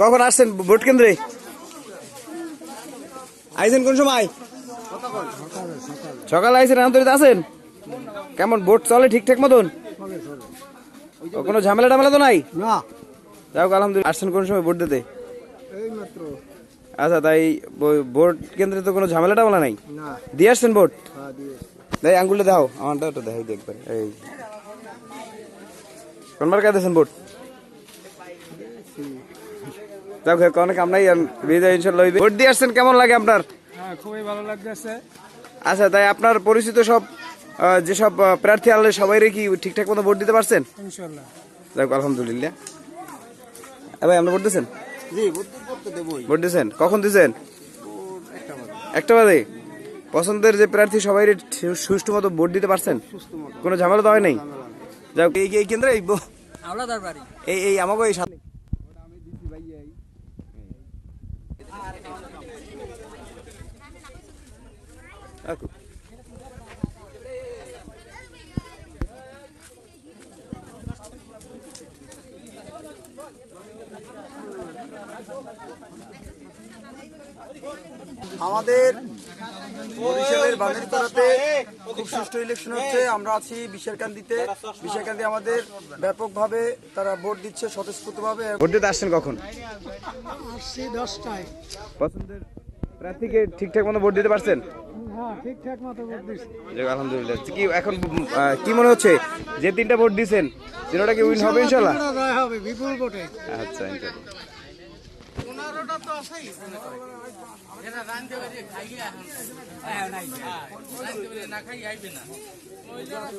কখন আসছেন ভোট কেন্দ্রে? আইছেন কোন সময়? সকালে আইছেন আন্তরিত আছেন? কেমন ভোট চলে ঠিকঠাক মতন? কোনো ঝামেলা টামেলা তো নাই? না। যাও আলহামদুলিল্লাহ আসছেন কোন সময় ভোট দিতে? আচ্ছা তাই ভোট কেন্দ্রে তো কোনো ঝামেলা টামেলা নাই? দিয়ে আসছেন ভোট? হ্যাঁ দিয়ে দেখ আঙ্গুলটা দাও আমারটা ওটা দেখাই দেখবেন। এই। কোনবার কাঁদেছেন ভোট? যাক হোক, অনেক আমরাই বিজয় ইনশাল্লাহ ভোট দিয়ে আসছেন কেমন লাগে আপনার? হ্যাঁ খুবই ভালো লাগতেছে। আচ্ছা তাই আপনার পরিচিত সব যেসব প্রার্থী আনলে সবাই কি ঠিকঠাক মতো ভোট দিতে পারছেন? ইনশাল্লাহ। যাক আলহামদুলিল্লাহ। ভাই আপনি ভোট দিয়েছেন? জি বুদ্ধি করতে দেবই। ভোট দিয়েছেন? কখন দিয়েছেন? একটা বাজে পছন্দের যে প্রার্থী সবাই সুষ্ঠু মতো ভোট দিতে পারছেন? কোনো ঝামেলা তো হয় নাই? যাক এই এই কেন্দ্রে এই ব- বাড়ি এই এই আমাকে এই সামনে আচ্ছা। আমাদের বরিশালের বানেরতলাতে খুব সুষ্ঠু ইলেকশন হচ্ছে। আমরা আছি বিশালকান্দিতে বিশালকান্দি আমাদের ব্যাপকভাবে তারা ভোট দিচ্ছে স্বতঃস্ফূর্তভাবে। ভোট দিতে আসছেন কখন? আসছি দশটায়। পছন্দের প্রার্থীকে ঠিকঠাক মতো ভোট দিতে পারছেন? হ্যাঁ ঠিকঠাক মতো ভোট দিচ্ছি। যাক, আলহামদুলিল্লাহ। কি এখন কি মনে হচ্ছে? যে তিনটা ভোট দিয়েছেন তিনটা কি উইন হবে ইনশাল্লাহ জয় হবে বিপুল ভোটে আচ্ছা ইনশাল্লাহ